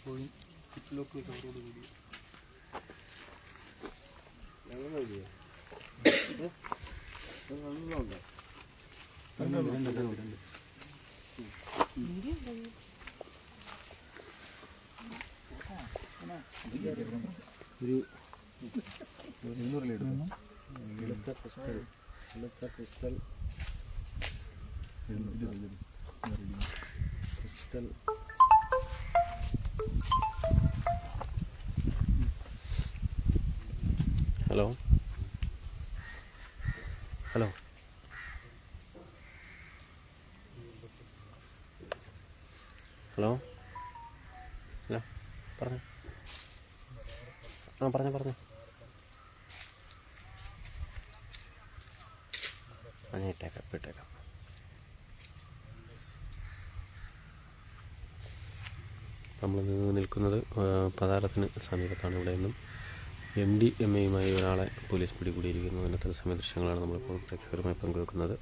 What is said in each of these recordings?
പോയി ചുറ്റിലൊക്കെ കവറോട് കൂടി ഒരു ഇരുന്നൂറിലെടുക്കും വെളുത്ത ക്രിസ്റ്റൽ വെളുത്ത crystal crystal hello hello hello hello പറഞ്ഞു ആ പറഞ്ഞു പറഞ്ഞു ഞാൻ ഇട്ടേക്കാം ഇട്ടേക്കാം. നമ്മൾ നിൽക്കുന്നത് പതാരത്തിന് സമീപത്താണ് ഇവിടെ നിന്നും എം ഡി എം എയുമായി ഒരാളെ പോലീസ് പിടികൂടിയിരിക്കുന്നു. അങ്ങനത്തെ സമയ ദൃശ്യങ്ങളാണ് നമ്മളിപ്പോൾ പ്രേക്ഷകരുമായി പങ്കുവെക്കുന്നത്.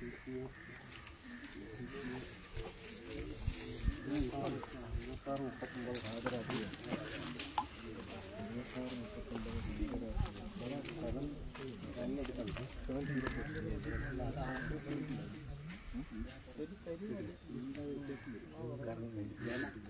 അത് കുഴപ്പമില്ല അത് അറിയാൻ കുഴപ്പമില്ല സാറോട് സാറേ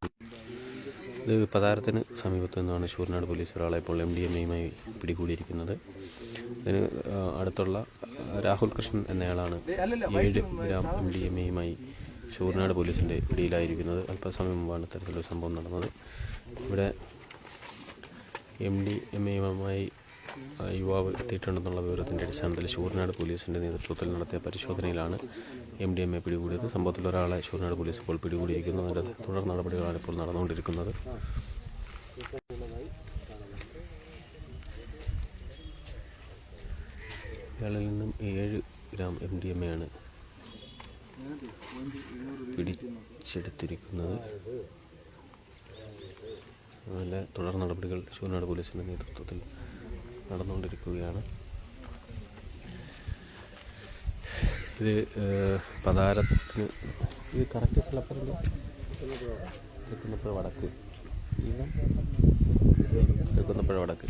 ഇത് പതാരത്തിന് സമീപത്തു നിന്നാണ് ശൂരനാട് പോലീസ് ഒരാളെ ഇപ്പോൾ എം ഡി എം എയുമായി പിടികൂടിയിരിക്കുന്നത്. ഇതിന് അടുത്തുള്ള രാഹുൽ കൃഷ്ണൻ എന്നയാളാണ് ഏഴ് ഗ്രാം എം ഡി എം എയുമായി ശൂരനാട് പോലീസിന്റെ പിടിയിലായിരിക്കുന്നത്. അല്പസമയം മുമ്പാണ് ഇത്തരത്തിലൊരു സംഭവം നടന്നത്. ഇവിടെ എം ഡി എം എയുമായി യുവാവ് എത്തിയിട്ടുണ്ടെന്നുള്ള വിവരത്തിന്റെ അടിസ്ഥാനത്തിൽ ശൂരനാട് പോലീസിന്റെ നേതൃത്വത്തിൽ നടത്തിയ പരിശോധനയിലാണ് എം ഡി എം എ പിടികൂടിയത്. സംഭവത്തിൽ ഒരാളെ ശൂരനാട് പോലീസ് ഇപ്പോൾ പിടികൂടിയിരിക്കുന്നു. അതിന്റെ തുടർ നടപടികളാണ് ഇപ്പോൾ നടന്നുകൊണ്ടിരിക്കുന്നത്. ഇയാളിൽ നിന്നും ഏഴ് gram M D M A ആണ് പിടിച്ചെടുത്തിരിക്കുന്നത്. അതുപോലെ തുടർ നടപടികൾ ശൂരനാട് പോലീസിന്റെ നേതൃത്വത്തിൽ നടന്നുകൊണ്ടിരിക്കുകയാണ്. ഇത് പതാരത്തിന് ഇത് കറക്റ്റ് സ്ഥലപ്പറമ്പ് തൃക്കുന്നപ്പുഴ വടക്ക്. തൃക്കുന്നപ്പുഴ വടക്ക്.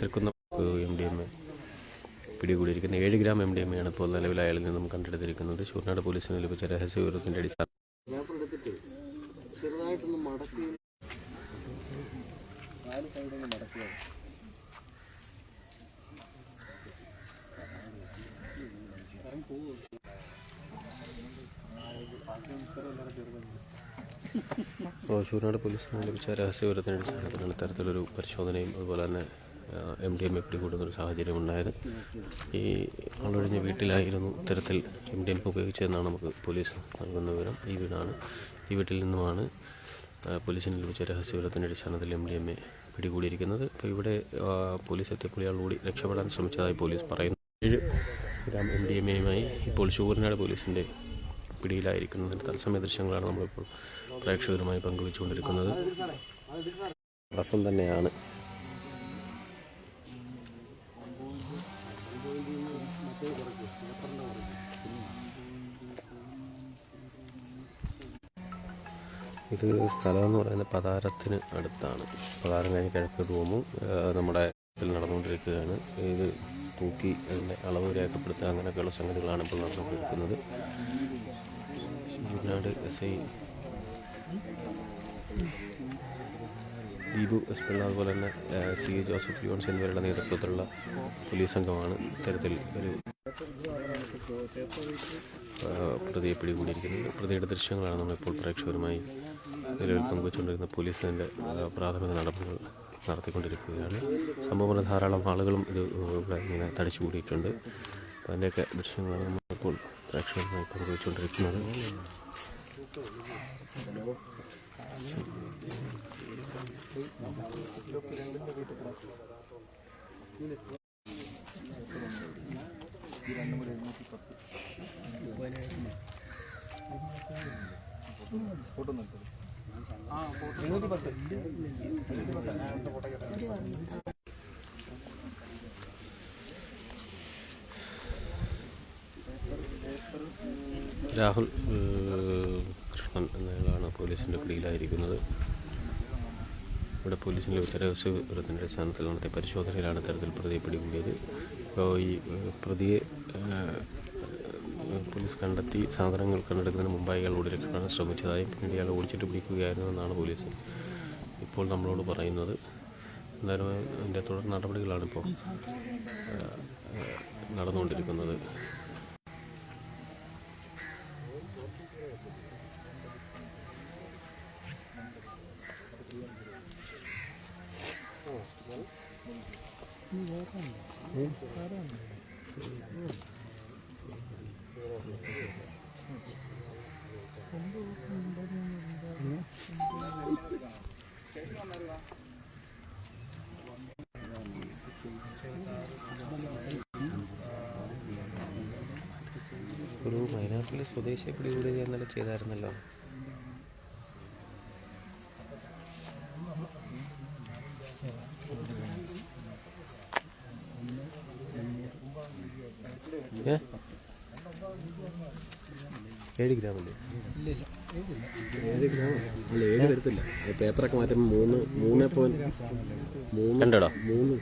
Thrikkunnapuzha M D M A പിടികൂടിയിരിക്കുന്ന ഏഴ് ഗ്രാം എം ഡി എം എയാണ് ഇപ്പോൾ നിലവിൽ അയാളിൽ നിന്നും കണ്ടെടുത്തിരിക്കുന്നത്. ചൂർനാട് പോലീസിന് ലഭിച്ച രഹസ്യ വിവരത്തിന്റെ അടിസ്ഥാനം ചെറുതായിട്ടൊന്ന് മടക്കി നാല് സൈഡൊന്ന് മടക്കുക ശൂരനാട് പോലീസിന് ലഭിച്ച രഹസ്യ വിവരത്തിന്റെ അടിസ്ഥാനത്തിലാണ് ഇത്തരത്തിലൊരു പരിശോധനയും അതുപോലെ തന്നെ എം ഡി എം എ പിടികൂടുന്ന ഒരു സാഹചര്യം ഉണ്ടായത്. ഈ ആളൊഴിഞ്ഞ വീട്ടിലായിരുന്നു ഇത്തരത്തിൽ എം ഡി എം ഉപയോഗിച്ചതെന്നാണ് നമുക്ക് പോലീസ് നൽകുന്ന വിവരം. ഈ വീടാണ് ഈ വീട്ടിൽ നിന്നുമാണ് പോലീസിന് ലഭിച്ച രഹസ്യ വിവരത്തിന്റെ അടിസ്ഥാനത്തിൽ എം ഡി എം എ പിടികൂടിയിരിക്കുന്നത്. ഇപ്പോൾ ഇവിടെ പോലീസ് എത്തിയപ്പോൾ ഇയാളുകൂടി രക്ഷപ്പെടാൻ ശ്രമിച്ചതായി പോലീസ് പറയുന്നു. ഏഴ് ഗ്രാം എം ഡി എം എയുമായി ഇപ്പോൾ ശൂരനാട് പോലീസിന്റെ പിടിയിലായിരിക്കുന്നതിന്റെ തത്സമയ ദൃശ്യങ്ങളാണ് നമ്മളിപ്പോൾ പ്രേക്ഷകരുമായി പങ്കുവെച്ചുകൊണ്ടിരിക്കുന്നത്. തടസ്സം തന്നെയാണ്. ഇത് സ്ഥലം എന്ന് പറയുന്നത് പതാരത്തിന് അടുത്താണ്. പതാരം കഴിഞ്ഞ് കിഴക്ക് റൂമും നമ്മുടെ നടന്നുകൊണ്ടിരിക്കുകയാണ്. ഇത് തൂക്കി അതിന്റെ അളവ് രേഖപ്പെടുത്തുക അങ്ങനെയൊക്കെയുള്ള സംഗതികളാണ് ഇപ്പോൾ നടന്നുകൊണ്ടിരിക്കുന്നത് Shivanad S I Deepu S Pillai അതുപോലെ തന്നെ സി എ ജോസഫ് ജോൺസ് എന്നിവരുടെ നേതൃത്വത്തിലുള്ള പോലീസ് സംഘമാണ് ഇത്തരത്തിൽ ഒരു പ്രതിയെ പിടികൂടിയിരിക്കുന്നത്. പ്രതിയുടെ ദൃശ്യങ്ങളാണ് നമ്മളിപ്പോൾ പ്രേക്ഷകരുമായി നിലവിൽ പങ്കുവച്ചുകൊണ്ടിരുന്ന പോലീസിന്റെ പ്രാഥമിക നടപടികൾ. നടത്തിക്കൊണ്ടിരിക്കുകയാണ്. സംഭവം ധാരാളം ആളുകളും ഇത് ഇവിടെ ഇങ്ങനെ തടിച്ചു കൂടിയിട്ടുണ്ട് അപ്പോൾ അതിന്റെയൊക്കെ ദൃശ്യങ്ങളാണ് നമ്മളിപ്പോൾ പ്രേക്ഷകരുമായി പങ്കുവച്ചുകൊണ്ടിരിക്കുന്നത്. രാഹുൽ കൃഷ്ണൻ എന്നയാളാണ് പോലീസിന്റെ പിടിയിലായിരിക്കുന്നത്. ഇവിടെ പോലീസിന്റെ ഉത്തരവസ്തു വിവരത്തിന്റെ അടിസ്ഥാനത്തിൽ നടത്തിയ പരിശോധനയിലാണ് ഇത്തരത്തിൽ പ്രതിയെ പിടികൂടിയത്. ഇപ്പോൾ ഈ പ്രതിയെ പോലീസ് കണ്ടെത്തി സാധനങ്ങൾ കണ്ടെടുക്കുന്നതിന് മുമ്പായി ഇയാൾ ഓടി ശ്രമിച്ചതായും പിന്നീട് ഇയാൾ ഓടിച്ചിട്ട് പിടിക്കുകയായിരുന്നു എന്നാണ് പോലീസ് ഇപ്പോൾ നമ്മളോട് പറയുന്നത്. എന്തായാലും അതിന്റെ തുടർ നടപടികളാണിപ്പോൾ നടന്നുകൊണ്ടിരിക്കുന്നത്. ഒരു വയനാട്ടിലെ സ്വദേശിയെ പിടികൂടുക എന്നല്ല ചെയ്തായിരുന്നല്ലോ. ഏഴ് ഗ്രാമല്ലേ ഏഴ് ഗ്രാം അല്ല? ഏഴ് വരത്തില്ല. പേപ്പറൊക്കെ മാറ്റുമ്പോൾ മൂന്ന് മൂന്ന് പോയിന്റ് മൂന്ന് രണ്ടോടാ? മൂന്ന്.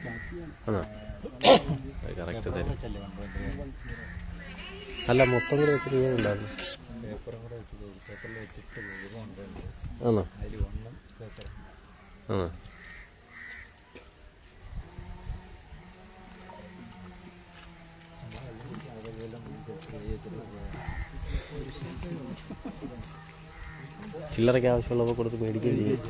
ആണോ? കറക്റ്റ് തരും. അല്ല മൊത്തം കൂടെ വെച്ചിട്ട് രൂപ ഉണ്ടായിരുന്നു ആണോ? ആണോ? ചില്ലറയ്ക്ക് ആവശ്യമുള്ളവ കൊടുത്ത് മേടിക്കുകയും ചെയ്യും.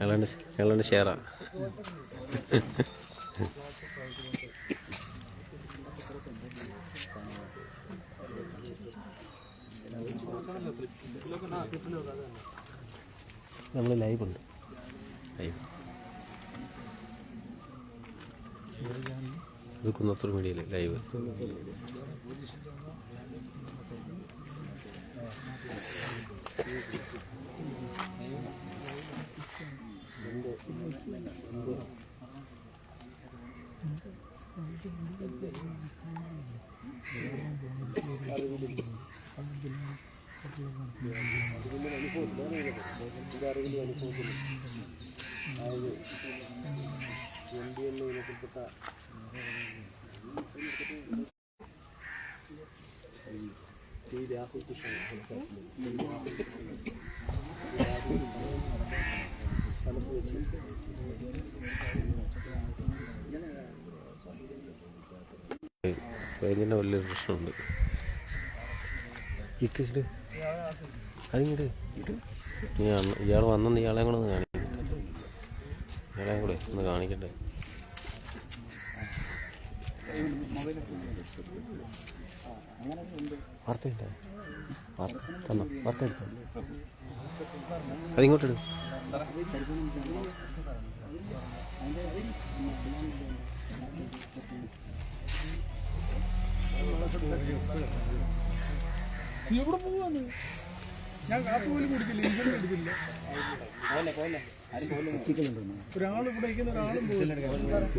ഞങ്ങളുടെ നമ്മൾ ലൈവ് ഉണ്ട്. ഇത് കുന്നത്തൂർ മീഡിയയിലെ ലൈവ് ഇതിന്റെ വലിയൊരു പ്രശ്നമുണ്ട്. ഇക്കിട്ട് അതിങ്ങോട്ട് ഇയാൾ വന്നെന്ന് ഇയാളെ കൂടെ ഒന്ന് കാണിക്കട്ടെ ഇയാളെ കൂടെ ഒന്ന് കാണിക്കട്ടെ. വാർത്ത ഉണ്ടോ വാർത്ത തന്നോ വാർത്ത എടുത്തോ അതിങ്ങോട്ടിടും. എവിടെ പോവാന്ന്? ഞാൻ കാപ്പി പോലും കുടിക്കില്ല എടുക്കില്ല ഒരാൾ ഇവിടെ ഒരാളും ഒരാളും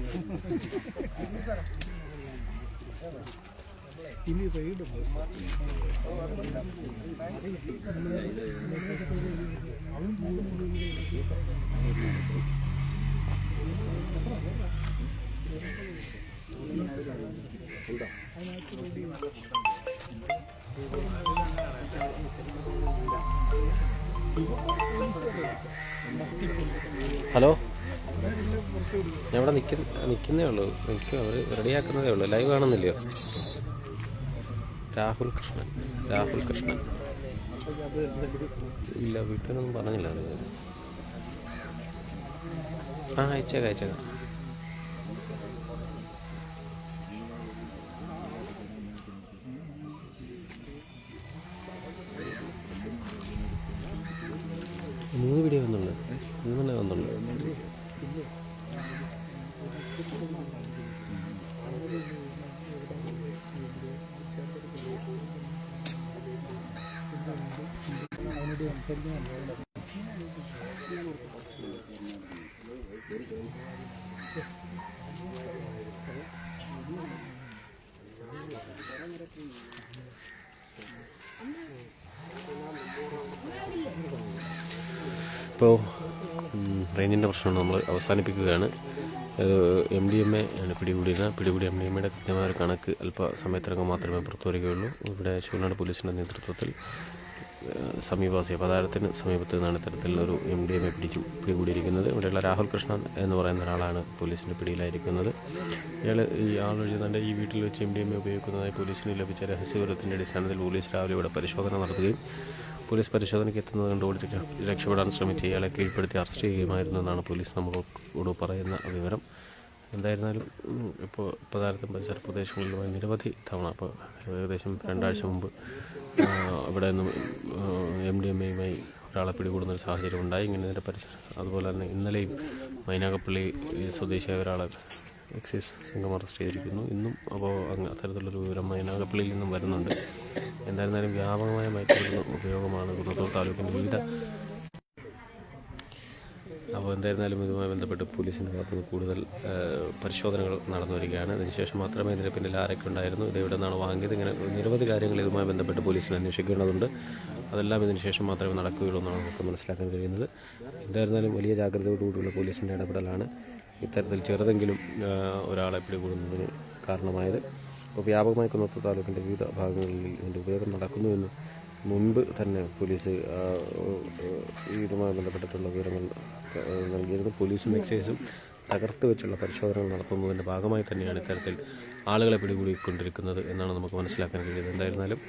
ഇനി റെയ്ഡ് ഹലോ ഞാൻ ഇവിടെ നിൽക്കുന്ന നിൽക്കുന്നേ ഉള്ളൂ. എനിക്ക് അവർ റെഡിയാക്കുന്നതേ ഉള്ളൂ. ലൈവ് കാണുന്നില്ലയോ? രാഹുൽ കൃഷ്ണൻ. രാഹുൽ കൃഷ്ണൻ. ഇല്ല വീട്ടിലൊന്നും പറഞ്ഞില്ല. ആ അയച്ചേക്കാം അയച്ചേക്കാം. ഇപ്പോൾ റേഞ്ചിന്റെ പ്രശ്നമാണ്. നമ്മൾ അവസാനിപ്പിക്കുകയാണ്. എം ഡി എം എ ആണ് പിടികൂടിയത്. പിടികൂടി എം ഡി എം എയുടെ കൃത്യമായ ഒരു കണക്ക് അല്പസമയത്തിനകം മാത്രമേ പുറത്തു വരികയുള്ളൂ ഇവിടെ ശിവനാട് പോലീസിന്റെ നേതൃത്വത്തിൽ സമീപവാസി പതാരത്തിന് സമീപത്ത് നിന്നാണ് ഇത്തരത്തിലുള്ളൊരു എം ഡി എമ്മെ പിടിച്ചു പിടികൂടിയിരിക്കുന്നത്. ഇവിടെയുള്ള രാഹുൽ കൃഷ്ണൻ എന്ന് പറയുന്ന ഒരാളാണ് പോലീസിന്റെ പിടിയിലായിരിക്കുന്നത്. ഇയാൾ ഈ ആളൊഴി തന്റെ ഈ വീട്ടിൽ വെച്ച് എം ഡി എമ്മെ ഉപയോഗിക്കുന്നതായി പോലീസിന് ലഭിച്ച രഹസ്യവിവരത്തിന്റെ അടിസ്ഥാനത്തിൽ പോലീസ് രാവിലെ ഇവിടെ പരിശോധന നടത്തുകയും പോലീസ് പരിശോധനയ്ക്ക് എത്തുന്നത് കണ്ട് ഓടി രക്ഷപ്പെടാൻ ശ്രമിച്ച ഇയാളെ കീഴ്പ്പെടുത്തി അറസ്റ്റ് ചെയ്യുമായിരുന്നു എന്നാണ് പോലീസ് നമ്മളോട് പറയുന്ന വിവരം. എന്തായിരുന്നാലും ഉം, ഇപ്പോൾ പ്രധാനത്തും പരിസര പ്രദേശങ്ങളിലുമായി നിരവധി തവണ അപ്പോൾ ഏകദേശം രണ്ടാഴ്ച മുമ്പ് ഇവിടെ നിന്നും എം ഡി എം എയുമായി ഒരാളെ പിടികൂടുന്ന ഒരു സാഹചര്യം ഉണ്ടായി. ഇങ്ങനെ ഇതിന്റെ പരിസരം അതുപോലെ തന്നെ ഇന്നലെയും മൈനാകപ്പള്ളി സ്വദേശിയായ ഒരാളെ എക്സൈസ് സംഘം അറസ്റ്റ് ചെയ്തിരിക്കുന്നു. ഇന്നും അപ്പോൾ അങ്ങ് അത്തരത്തിലുള്ളൊരു വിവരം മൈനാകപ്പള്ളിയിൽ നിന്നും വരുന്നുണ്ട്. എന്തായിരുന്നാലും വ്യാപകമായ മയക്കുമരുന്ന് ഉപയോഗമാണ് കുന്നത്തൂർ താലൂക്കിന്റെ വിവിധ അപ്പോൾ എന്തായിരുന്നാലും ഇതുമായി ബന്ധപ്പെട്ട് പോലീസിന്റെ ഭാഗത്ത് നിന്ന് കൂടുതൽ പരിശോധനകൾ നടന്നു വരികയാണ്. അതിനുശേഷം മാത്രമേ ഇതിന് പിന്നിൽ ആരൊക്കെ ഉണ്ടായിരുന്നു ഇത് എവിടെ നിന്നാണ് വാങ്ങിയത് ഇങ്ങനെ നിരവധി കാര്യങ്ങൾ ഇതുമായി ബന്ധപ്പെട്ട് പോലീസിൽ അന്വേഷിക്കേണ്ടതുണ്ട്. അതെല്ലാം ഇതിന് ശേഷം മാത്രമേ നടക്കുകയുള്ളൂ എന്നാണ് നമുക്ക് മനസ്സിലാക്കാൻ കഴിയുന്നത്. എന്തായിരുന്നാലും വലിയ ജാഗ്രതയോടുകൂടിയുള്ള പോലീസിന്റെ ഇടപെടലാണ് ഇത്തരത്തിൽ ചെറുതെങ്കിലും ഒരാളെ പിടികൂടുന്നതിന് കാരണമായത്. അപ്പോൾ വ്യാപകമായി കുന്നത്ത് താലൂക്കിന്റെ വിവിധ ഭാഗങ്ങളിൽ ഇതിന്റെ ഉപയോഗം നടക്കുന്നുവെന്ന് മുൻപ് തന്നെ പോലീസ് ഇതുമായി ബന്ധപ്പെട്ടിട്ടുള്ള വിവരങ്ങൾ നൽകിയിരുന്നു. പോലീസും എക്സൈസും തകർത്ത് വെച്ചുള്ള പരിശോധനകൾ നടത്തുന്നതിന്റെ ഭാഗമായി തന്നെയാണ് ഇത്തരത്തിൽ ആളുകളെ പിടികൂടിക്കൊണ്ടിരിക്കുന്നത് എന്നാണ് നമുക്ക് മനസ്സിലാക്കാൻ കഴിയുന്നത്. എന്തായിരുന്നാലും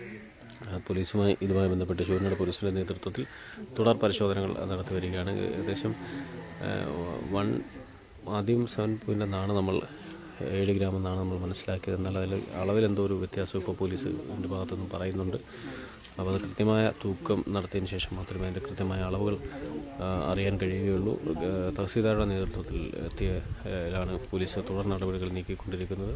പോലീസുമായി ഇതുമായി ബന്ധപ്പെട്ട് ചൂരനാട് പോലീസിന്റെ നേതൃത്വത്തിൽ തുടർ പരിശോധനകൾ നടത്തി വരികയാണ്. ഏകദേശം വൺ ആദ്യം സെവൻ പോയിന്റ് എന്നാണ് നമ്മൾ ഏഴ് ഗ്രാം എന്നാണ് നമ്മൾ മനസ്സിലാക്കിയത്. എന്നാൽ അതിൽ അളവിലെന്തോ ഒരു വ്യത്യാസം ഇപ്പോൾ പോലീസ് എന്റെ ഭാഗത്തുനിന്ന് പറയുന്നുണ്ട്. അപ്പോൾ അത് കൃത്യമായ തൂക്കം നടത്തിയതിന് ശേഷം മാത്രമേ അതിന്റെ കൃത്യമായ അളവുകൾ അറിയാൻ കഴിയുകയുള്ളൂ. തഹസീൽദാരുടെ നേതൃത്വത്തിൽ എത്തിയാണ് പോലീസ് തുടർ നടപടികൾ നീക്കിക്കൊണ്ടിരിക്കുന്നത്.